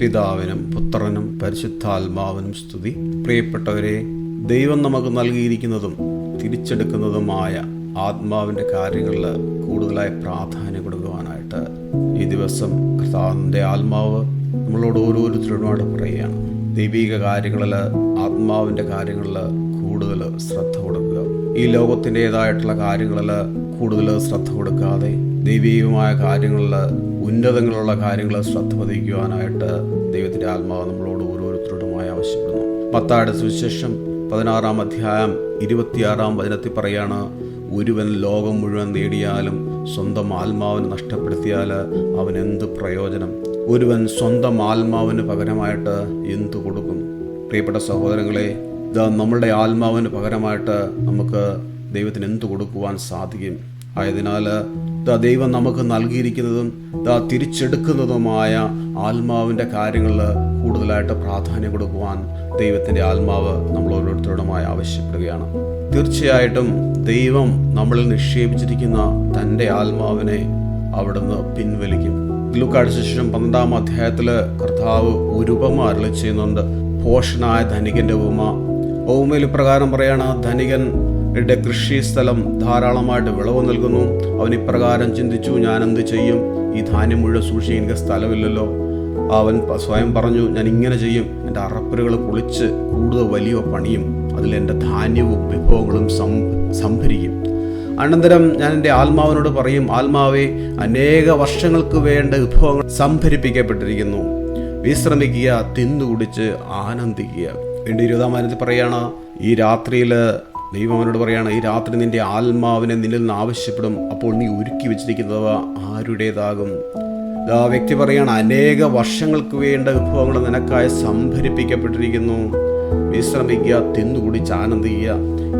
പിതാവിനും പുത്രനും പരിശുദ്ധാത്മാവിനും സ്തുതി. പ്രിയപ്പെട്ടവരെ ദൈവം നമുക്ക് നൽകിയിരിക്കുന്നതും തിരിച്ചെടുക്കുന്നതുമായ ആത്മാവിന്റെ കാര്യങ്ങളിൽ കൂടുതലായി പ്രാധാന്യം കൊടുക്കുവാനായിട്ട് ഈ ദിവസം കർത്താവിന്റെ ആത്മാവ് നമ്മളോട് ഓരോരുത്തരോടുമായിട്ട് പറയുകയാണ്. ദൈവിക കാര്യങ്ങളിൽ ആത്മാവിന്റെ കാര്യങ്ങളിൽ കൂടുതൽ ശ്രദ്ധ കൊടുക്കുക. ഈ ലോകത്തിന്റെതായിട്ടുള്ള കാര്യങ്ങളിൽ കൂടുതൽ ശ്രദ്ധ കൊടുക്കാതെ ദൈവികമായ കാര്യങ്ങളിൽ ഉന്നതങ്ങളുള്ള കാര്യങ്ങൾ ശ്രദ്ധ പതിക്കുവാനായിട്ട് ദൈവത്തിന്റെ ആത്മാവ് നമ്മളോട് ഓരോരുത്തരോടുമായി ആവശ്യപ്പെടുന്നു. പത്താടെ സുവിശേഷം പതിനാറാം അധ്യായം ഇരുപത്തിയാറാം വചനത്തിൽ പറയാണ് ഒരുവൻ ലോകം മുഴുവൻ നേടിയാലും സ്വന്തം ആത്മാവിനെ നഷ്ടപ്പെടുത്തിയാൽ അവൻ എന്ത് പ്രയോജനം? ഒരുവൻ സ്വന്തം ആത്മാവിന് പകരമായിട്ട് എന്തു കൊടുക്കും? പ്രിയപ്പെട്ട സഹോദരങ്ങളെ ഇത് നമ്മളുടെ ആത്മാവിന് പകരമായിട്ട് നമുക്ക് ദൈവത്തിന് എന്ത് കൊടുക്കുവാൻ സാധിക്കും? ആയതിനാൽ ദൈവം നമുക്ക് നൽകിയിരിക്കുന്നതും ദ തിരിച്ചെടുക്കുന്നതുമായ ആത്മാവിന്റെ കാര്യങ്ങളിൽ കൂടുതലായിട്ട് പ്രാധാന്യം കൊടുക്കുവാൻ ദൈവത്തിന്റെ ആത്മാവ് നമ്മൾ ഓരോരുത്തരോടുമായി ആവശ്യപ്പെടുകയാണ്. തീർച്ചയായിട്ടും ദൈവം നമ്മളിൽ നിക്ഷേപിച്ചിരിക്കുന്ന തന്റെ ആത്മാവിനെ അവിടുന്ന് പിൻവലിക്കും. ഗ്ലൂക്കാഴ്ച ശേഷം പന്ത്രണ്ടാം അധ്യായത്തിൽ കർത്താവ് ഒരു ഉപമ അരളി ചെയ്യുന്നുണ്ട് പോഷനായ ധനികന്റെ ഉപമ. ഓമയിൽ പ്രകാരം പറയാണ് ധനികൻ യുടെ കൃഷി സ്ഥലം ധാരാളമായിട്ട് വിളവ് നൽകുന്നു. അവൻ ഇപ്രകാരം ചിന്തിച്ചു ഞാൻ എന്ത് ചെയ്യും? ഈ ധാന്യം മുഴുവൻ സൂക്ഷിക്കാൻ എനിക്ക് സ്ഥലമില്ലല്ലോ. അവൻ സ്വയം പറഞ്ഞു ഞാൻ ഇങ്ങനെ ചെയ്യും. എന്റെ അറപ്പുരകൾ പൊളിച്ച് കൂടുതൽ വലിയ പണിയും അതിൽ എന്റെ ധാന്യവും വിഭവങ്ങളും സംഭരിക്കും. അനന്തരം ഞാൻ എന്റെ ആത്മാവിനോട് പറയും ആത്മാവെ അനേക വർഷങ്ങൾക്ക് വേണ്ട വിഭവങ്ങൾ സംഭരിപ്പിക്കപ്പെട്ടിരിക്കുന്നു. വിശ്രമിക്കുക തിന്നുകുടിച്ച് ആനന്ദിക്കുക. വീണ്ടും ഇരുപതാം വാരത്തിൽ പറയാണ് ഈ രാത്രിയിൽ ദൈവം അവനോട് പറയാണ് ഈ രാത്രി നിന്റെ ആത്മാവിനെ നിന്നിൽ നിന്ന് ആവശ്യപ്പെടും. അപ്പോൾ നീ ഒരുക്കി വെച്ചിരിക്കുന്നവ ആരുടേതാകും? ആ വ്യക്തി പറയാണ് അനേക വർഷങ്ങൾക്ക് വേണ്ട വിഭവങ്ങൾ നിനക്കായി സംഭരിപ്പിക്കപ്പെട്ടിരിക്കുന്നു. വിശ്രമിക്കുക തിന്നുകുടിച്ച് ആനന്ദിക്കുക.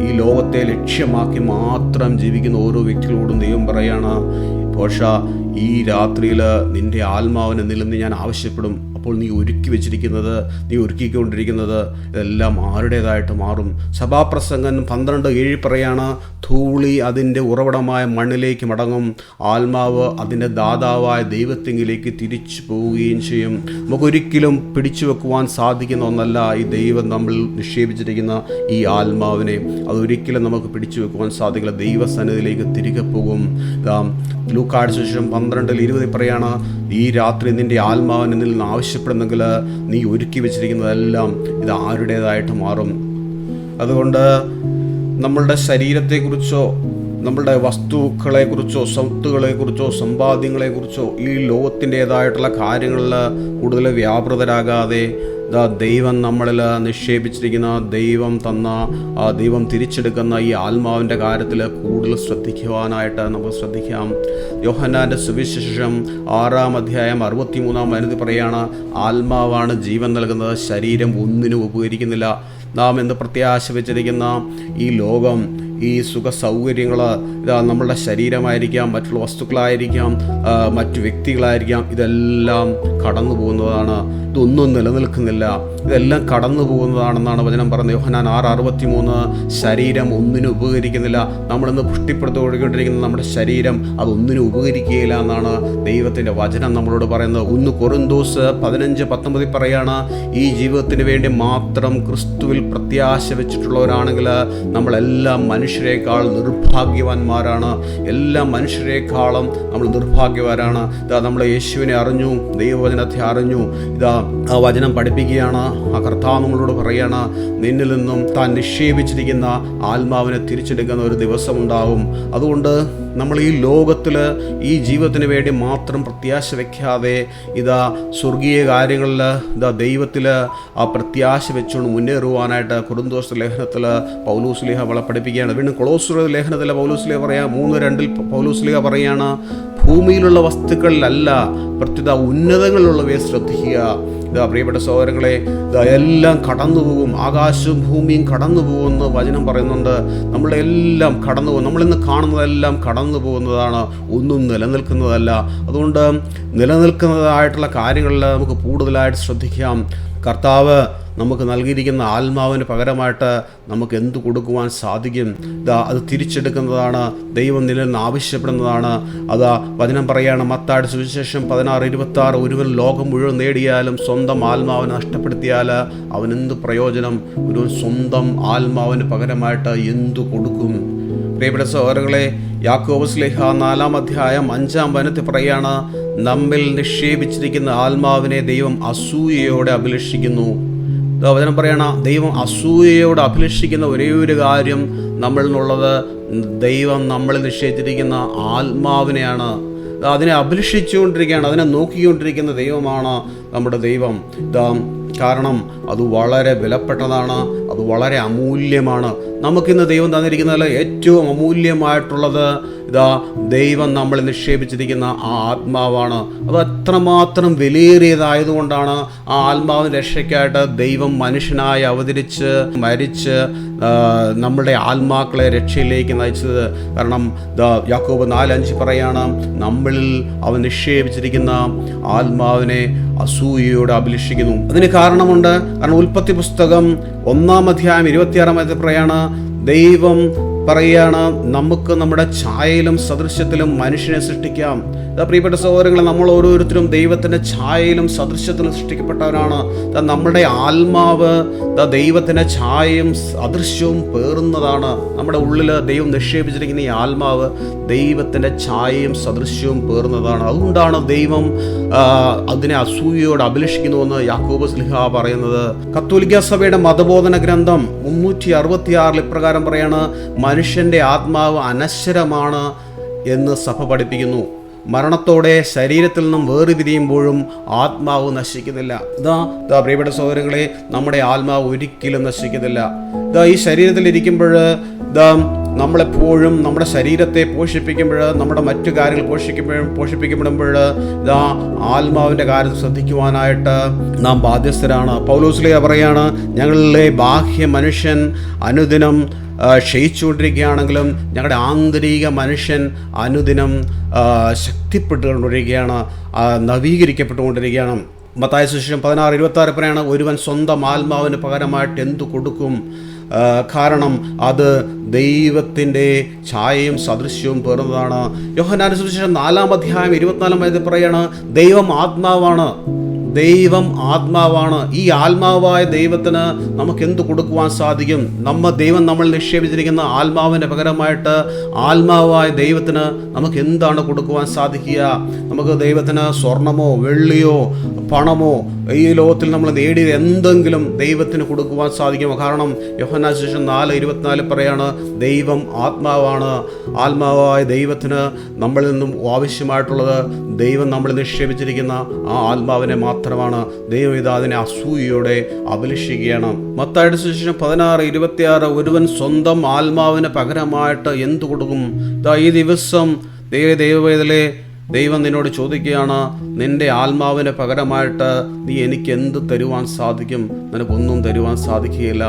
ഈ ലോകത്തെ ലക്ഷ്യമാക്കി മാത്രം ജീവിക്കുന്ന ഓരോ വ്യക്തികളോടും ദൈവം പറയാണ് പോഷ ഈ രാത്രിയിൽ നിന്റെ ആത്മാവിനെ നിലനിന്ന് ഞാൻ ആവശ്യപ്പെടും. അപ്പോൾ നീ ഒരുക്കി വെച്ചിരിക്കുന്നത് നീ ഒരുക്കിക്കൊണ്ടിരിക്കുന്നത് ഇതെല്ലാം ആരുടേതായിട്ട് മാറും. സഭാപ്രസംഗൻ പന്ത്രണ്ട് ഏഴ് പറയാണ് ധൂളി അതിന്റെ ഉറവിടമായ മണ്ണിലേക്ക് മടങ്ങും. ആത്മാവ് അതിന്റെ ദാതാവായ ദൈവത്തെങ്കിലേക്ക് തിരിച്ചു പോവുകയും ചെയ്യും. നമുക്കൊരിക്കലും പിടിച്ചു വെക്കുവാൻ സാധിക്കുന്ന ഒന്നല്ല ഈ ദൈവം നമ്മൾ നിക്ഷേപിച്ചിരിക്കുന്ന ഈ ആത്മാവിനെ. അതൊരിക്കലും നമുക്ക് പിടിച്ചു വെക്കുവാൻ സാധിക്കില്ല. ദൈവസന്നിധിയിലേക്ക് തിരികെ പോകും. ലൂക്കാഴ്ച ശേഷം പന്ത്രണ്ടിൽ ഇരുപതിൽ പറയാണ് ഈ രാത്രി നിന്റെ ആത്മാവിനെ നിന്നിൽ നിന്ന് ആവശ്യപ്പെടുന്നെങ്കിൽ നീ ഒരുക്കി വെച്ചിരിക്കുന്നതെല്ലാം ഇത് ആരുടേതായിട്ട് മാറും. അതുകൊണ്ട് നമ്മളുടെ ശരീരത്തെക്കുറിച്ചോ നമ്മളുടെ വസ്തുക്കളെക്കുറിച്ചോ സ്വത്തുകളെക്കുറിച്ചോ സമ്പാദ്യങ്ങളെക്കുറിച്ചോ ഈ ലോകത്തിന്റെതായിട്ടുള്ള കാര്യങ്ങളിൽ കൂടുതൽ വ്യാപൃതരാകാതെ ദൈവം നമ്മളിൽ നിക്ഷേപിച്ചിരിക്കുന്ന ദൈവം തന്ന ആ ദൈവം തിരിച്ചെടുക്കുന്ന ഈ ആത്മാവിന്റെ കാര്യത്തിൽ കൂടുതൽ ശ്രദ്ധിക്കുവാനായിട്ട് നമുക്ക് ശ്രദ്ധിക്കാം. യോഹന്നാന്റെ സുവിശേഷം ആറാം അധ്യായം അറുപത്തിമൂന്നാം വനിത പറയാണ് ആത്മാവാണ് ജീവൻ നൽകുന്നത് ശരീരം ഒന്നിനും ഉപകരിക്കുന്നില്ല. നാം എന്ന് പ്രത്യാശ വെച്ചിരിക്കുന്ന ഈ ലോകം ഈ സുഖ സൗകര്യങ്ങൾ ഇതാ നമ്മളുടെ ശരീരമായിരിക്കാം മറ്റുള്ള വസ്തുക്കളായിരിക്കാം മറ്റു വ്യക്തികളായിരിക്കാം ഇതെല്ലാം കടന്നു പോകുന്നതാണ്. ഇതൊന്നും നിലനിൽക്കുന്നില്ല. ഇതെല്ലാം കടന്നു പോകുന്നതാണെന്നാണ് വചനം പറയുന്നത്. യോഹനാൻ ആറ് അറുപത്തി മൂന്ന് ശരീരം ഒന്നിനും ഉപകരിക്കുന്നില്ല. നമ്മളിന്ന് പുഷ്ടിപ്പെടുത്തുകൊണ്ടിരിക്കുന്ന നമ്മുടെ ശരീരം അതൊന്നിനും ഉപകരിക്കുകയില്ല എന്നാണ് ദൈവത്തിന്റെ വചനം നമ്മളോട് പറയുന്നത്. ഒന്ന് കൊറിന്തോസ് പതിനഞ്ച് പത്തൊമ്പതിൽ പറയാണ് ഈ ജീവിതത്തിന് വേണ്ടി മാത്രം ക്രിസ്തുവിൽ പ്രത്യാശ വെച്ചിട്ടുള്ളവരാണെങ്കിൽ നമ്മളെല്ലാം മനുഷ്യരെക്കാൾ നിർഭാഗ്യവാന്മാരാണ്. എല്ലാ മനുഷ്യരെക്കാളും നമ്മൾ നിർഭാഗ്യവാരാണ്. ഇതാ നമ്മൾ യേശുവിനെ അറിഞ്ഞു ദൈവവചനത്തെ അറിഞ്ഞു. ഇതാ ആ വചനം പഠിപ്പിക്കുകയാണ്. ആ കർത്താവ് നമ്മളോട് പറയാണ് നിന്നിൽ നിന്നും താൻ നിക്ഷേപിച്ചിരിക്കുന്ന ആത്മാവിനെ തിരിച്ചെടുക്കുന്ന ഒരു ദിവസം ഉണ്ടാവും അതുകൊണ്ട് നമ്മൾ ഈ ലോകത്തിൽ ഈ ജീവിതത്തിന് വേണ്ടി മാത്രം പ്രത്യാശ വയ്ക്കാതെ ഇതാ സ്വർഗീയ കാര്യങ്ങളിൽ ഇതാ ദൈവത്തിൽ ആ പ്രത്യാശ വെച്ചുകൊണ്ട് മുന്നേറുവാനായിട്ട് കുറുന്തോസ് ലേഖനത്തിൽ പൗലൂസ്ലിഹ വള പഠിപ്പിക്കുകയാണ് വീണ്ടും കൊളോസ് ലേഖനത്തിൽ പൗലൂസ്ലിഹ പറയാം മൂന്ന് രണ്ടിൽ പൗലൂസ്ലിഹ പറയാണ് ഭൂമിയിലുള്ള വസ്തുക്കളിലല്ല പ്രത്യേക ഉന്നതങ്ങളിലുള്ളവയെ ശ്രദ്ധിക്കുക. ഇതാ പ്രിയപ്പെട്ട സഹോദരങ്ങളെ എല്ലാം കടന്നു പോകും ആകാശവും ഭൂമിയും കടന്നു പോകുമെന്ന് വചനം പറയുന്നുണ്ട്. നമ്മളെ എല്ലാം കടന്നു പോകും നമ്മളിന്ന് കാണുന്നതെല്ലാം കടന്നു പോകുന്നതാണ് ഒന്നും നിലനിൽക്കുന്നതല്ല. അതുകൊണ്ട് നിലനിൽക്കുന്നതായിട്ടുള്ള കാര്യങ്ങളിൽ നമുക്ക് കൂടുതലായിട്ട് ശ്രദ്ധിക്കാം. കർത്താവ് നമുക്ക് നൽകിയിരിക്കുന്ന ആത്മാവിന് പകരമായിട്ട് നമുക്ക് എന്ത് കൊടുക്കുവാൻ സാധിക്കും? ഇതാ അത് തിരിച്ചെടുക്കുന്നതാണ്. ദൈവം നിലനിന്ന് ആവശ്യപ്പെടുന്നതാണ്. അതാ വചനം പറയാണ് മത്താട് സുവിശേഷം പതിനാറ് ഇരുപത്തി ആറ് ഒരുവൻ ലോകം മുഴുവൻ നേടിയാലും സ്വന്തം ആത്മാവിനെ നഷ്ടപ്പെടുത്തിയാൽ അവൻ എന്ത് പ്രയോജനം? ഒരു സ്വന്തം ആത്മാവിന് പകരമായിട്ട് എന്തു കൊടുക്കും? പ്രിയപ്പെട്ട സഹോദരങ്ങളെ യാക്കോബ് സ്ലേഹ നാലാം അധ്യായം അഞ്ചാം വനത്തിൽ പറയാണ് നമ്മിൽ നിക്ഷേപിച്ചിരിക്കുന്ന ആത്മാവിനെ ദൈവം അസൂയയോടെ അഭിലഷിക്കുന്നു. വചനം പറയണ ദൈവം അസൂയയോട് അഭിലഷിക്കുന്ന ഒരേ ഒരു കാര്യം നമ്മളിൽ നിന്നുള്ളത് ദൈവം നമ്മളിൽ നിശ്ചയിച്ചിരിക്കുന്ന ആത്മാവിനെയാണ്. അതിനെ അഭിലഷിച്ചുകൊണ്ടിരിക്കുകയാണ് അതിനെ നോക്കിക്കൊണ്ടിരിക്കുന്ന ദൈവമാണ് നമ്മുടെ ദൈവം. കാരണം അത് വളരെ വിലപ്പെട്ടതാണ് അത് വളരെ അമൂല്യമാണ്. നമുക്കിന്ന് ദൈവം തന്നിരിക്കുന്നതിൽ ഏറ്റവും അമൂല്യമായിട്ടുള്ളത് ഇതാ ദൈവം നമ്മൾ നിക്ഷേപിച്ചിരിക്കുന്ന ആ ആത്മാവാണ്. അത് അത്രമാത്രം വിലയേറിയതായതുകൊണ്ടാണ് ആ ആത്മാവിന് രക്ഷയ്ക്കായിട്ട് ദൈവം മനുഷ്യനായി അവതരിച്ച് മരിച്ച് നമ്മുടെ ആത്മാക്കളെ രക്ഷയിലേക്ക് നയിച്ചത് കാരണം യാക്കോബ് നാലഞ്ച് പറയാണ് നമ്മളിൽ അവൻ നിക്ഷേപിച്ചിരിക്കുന്ന ആത്മാവിനെ അസൂയയോടെ അഭിലഷിക്കുന്നു. അതിന് കാരണമുണ്ട്. കാരണം ഉൽപ്പത്തി പുസ്തകം ഒന്നാം അധ്യായം ഇരുപത്തിയാറാം അധ്യായം പറയാണ് ദൈവം പറയുകയാണ് നമുക്ക് നമ്മുടെ ഛായയിലും സദൃശ്യത്തിലും മനുഷ്യനെ സൃഷ്ടിക്കാം. പ്രിയപ്പെട്ട സഹോദരങ്ങളെ നമ്മൾ ഓരോരുത്തരും ദൈവത്തിന്റെ ഛായയിലും സദൃശ്യത്തിലും സൃഷ്ടിക്കപ്പെട്ടവരാണ്. നമ്മുടെ ആത്മാവ് ദൈവത്തിന്റെ ഛായയും അദൃശ്യവും പേറുന്നതാണ്. നമ്മുടെ ഉള്ളിൽ ദൈവം നിക്ഷേപിച്ചിരിക്കുന്ന ഈ ആത്മാവ് ദൈവത്തിന്റെ ഛായയും സദൃശ്യവും പേറുന്നതാണ്. അതുകൊണ്ടാണ് ദൈവം അതിനെ അസൂയയോട് അഭിലഷിക്കുന്നുവെന്ന് യാക്കോബ് സ്ലിഹ പറയുന്നത്. കത്തോലിക്ക സഭയുടെ മതബോധന ഗ്രന്ഥം മുന്നൂറ്റി അറുപത്തിയാറിൽ ഇപ്രകാരം പറയാണ് മനുഷ്യന്റെ ആത്മാവ് അനശ്വരമാണ് എന്ന് സഭ പഠിപ്പിക്കുന്നു. മരണത്തോടെ ശരീരത്തിൽ നിന്നും വേർതിരിയുമ്പോഴും ആത്മാവ് നശിക്കുന്നില്ല. ഇതാ ഇതാ പ്രിയപ്പെട്ട സഹോദരങ്ങളെ നമ്മുടെ ആത്മാവ് ഒരിക്കലും നശിക്കുന്നില്ല. ഇതാ ഈ ശരീരത്തിൽ ഇരിക്കുമ്പോൾ ഇതാ നമ്മളെപ്പോഴും നമ്മുടെ ശരീരത്തെ പോഷിപ്പിക്കുമ്പോൾ നമ്മുടെ മറ്റു കാര്യങ്ങൾ പോഷിക്കുമ്പോഴും പോഷിപ്പിക്കപ്പെടുമ്പോൾ ഇതാ ആത്മാവിന്റെ കാര്യം ശ്രദ്ധിക്കുവാനായിട്ട് നാം ബാധ്യസ്ഥരാണ്. പൗലോസ്ലിയ പറയാണ് ഞങ്ങളിലെ ബാഹ്യ മനുഷ്യൻ അനുദിനം ക്ഷയിച്ചുകൊണ്ടിരിക്കുകയാണെങ്കിലും ഞങ്ങളുടെ ആന്തരിക മനുഷ്യൻ അനുദിനം ശക്തിപ്പെട്ടുകൊണ്ടിരിക്കുകയാണ് നവീകരിക്കപ്പെട്ടുകൊണ്ടിരിക്കുകയാണ്. മത്തായ സുശേഷം പതിനാറ് ഇരുപത്തി ആറ് പറയാണ് ഒരുവൻ സ്വന്തം ആത്മാവിന് പകരമായിട്ട് എന്തു കൊടുക്കും? കാരണം അത് ദൈവത്തിന്റെ ഛായയും സദൃശ്യവും പേർന്നതാണ് യോഹനാനുസരിച്ച് നാലാം അധ്യായം ഇരുപത്തിനാലാം വയതിൽ പറയാണ് ദൈവം ആത്മാവാണ്. ദൈവം ആത്മാവാണ്. ഈ ആത്മാവായ ദൈവത്തിന് നമുക്ക് എന്ത് കൊടുക്കുവാൻ സാധിക്കും? നമ്മ ദൈവം നമ്മൾ നിക്ഷേപിച്ചിരിക്കുന്ന ആത്മാവിന്റെ പകരമായിട്ട് ആത്മാവായ ദൈവത്തിന് നമുക്ക് എന്താണ് കൊടുക്കുവാൻ സാധിക്കുക? നമുക്ക് ദൈവത്തിന് സ്വർണമോ വെള്ളിയോ പണമോ ഈ ലോകത്തിൽ നമ്മൾ നേടിയത് എന്തെങ്കിലും ദൈവത്തിന് കൊടുക്കുവാൻ സാധിക്കുമോ? കാരണം യോഹന ശേഷം നാല് ഇരുപത്തിനാല് പറയാണ് ദൈവം ആത്മാവാണ്. ആത്മാവായ ദൈവത്തിന് നമ്മളിൽ നിന്നും ആവശ്യമായിട്ടുള്ളത് ദൈവം നമ്മൾ നിക്ഷേപിച്ചിരിക്കുന്ന ആ ആത്മാവിനെ മാത്രമാണ് ദൈവം ഇത് അതിനെ അസൂയയോടെ അഭിലഷിക്കുകയാണ്. മത്തായുടെ സുശേഷം പതിനാറ് ഇരുപത്തിയാറ് ഒരുവൻ സ്വന്തം ആത്മാവിന് പകരമായിട്ട് എന്തു കൊടുക്കും? ഇതാ ഈ ദിവസം ദൈവ ദൈവവേദലെ ദൈവം നിന്നോട് ചോദിക്കുകയാണ് നിന്റെ ആത്മാവിന് പകരമായിട്ട് നീ എനിക്ക് എന്ത് തരുവാൻ സാധിക്കും? നിനക്കൊന്നും തരുവാൻ സാധിക്കുകയില്ല.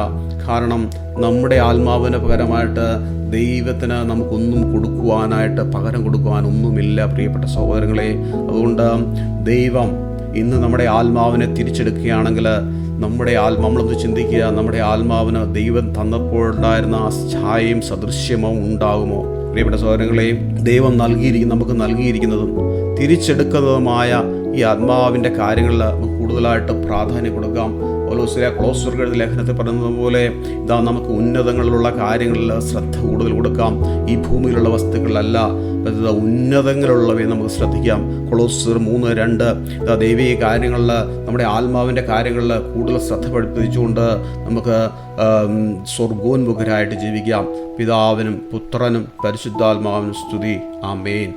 കാരണം നമ്മുടെ ആത്മാവിന് പകരമായിട്ട് ദൈവത്തിന് നമുക്കൊന്നും കൊടുക്കുവാനായിട്ട് പകരം കൊടുക്കുവാനൊന്നുമില്ല പ്രിയപ്പെട്ട സഹോദരങ്ങളെ. അതുകൊണ്ട് ദൈവം ഇന്ന് നമ്മുടെ ആത്മാവിനെ തിരിച്ചെടുക്കുകയാണെങ്കിൽ നമ്മുടെ ആത്മ നമ്മളൊന്ന് ചിന്തിക്കുക നമ്മുടെ ആത്മാവിന് ദൈവം തന്നപ്പോഴുണ്ടായിരുന്ന ആ ഛായയും സദൃശ്യമോ ഉണ്ടാകുമോ? പ്രിയപ്പെട്ട സഹോദരങ്ങളെ ദൈവം നൽകിയിരിക്കും നമുക്ക് നൽകിയിരിക്കുന്നതും തിരിച്ചെടുക്കുന്നതുമായ ഈ ആത്മാവിന്റെ കാര്യങ്ങളിൽ നമുക്ക് കൂടുതലായിട്ട് പ്രാധാന്യം കൊടുക്കാം. ഓലോസിലെ ക്ലോസ് എഴുതിയ ലേഖനത്തിൽ പറയുന്നത് പോലെ ഇതാ നമുക്ക് ഉന്നതങ്ങളിലുള്ള കാര്യങ്ങളിൽ ശ്രദ്ധ കൂടുതൽ കൊടുക്കാം. ഈ ഭൂമിയിലുള്ള വസ്തുക്കളല്ല ഉന്നതങ്ങളുള്ളവയെ നമുക്ക് ശ്രദ്ധിക്കാം. കൊളോസർ മൂന്ന് രണ്ട് ഇതാ ദൈവിക കാര്യങ്ങളിൽ നമ്മുടെ ആത്മാവിന്റെ കാര്യങ്ങളിൽ കൂടുതൽ ശ്രദ്ധ പഠിപ്പിച്ചുകൊണ്ട് നമുക്ക് സ്വർഗോന്മുഖരായിട്ട് ജീവിക്കാം. പിതാവിനും പുത്രനും പരിശുദ്ധാത്മാവിനും സ്തുതി. ആമേൻ.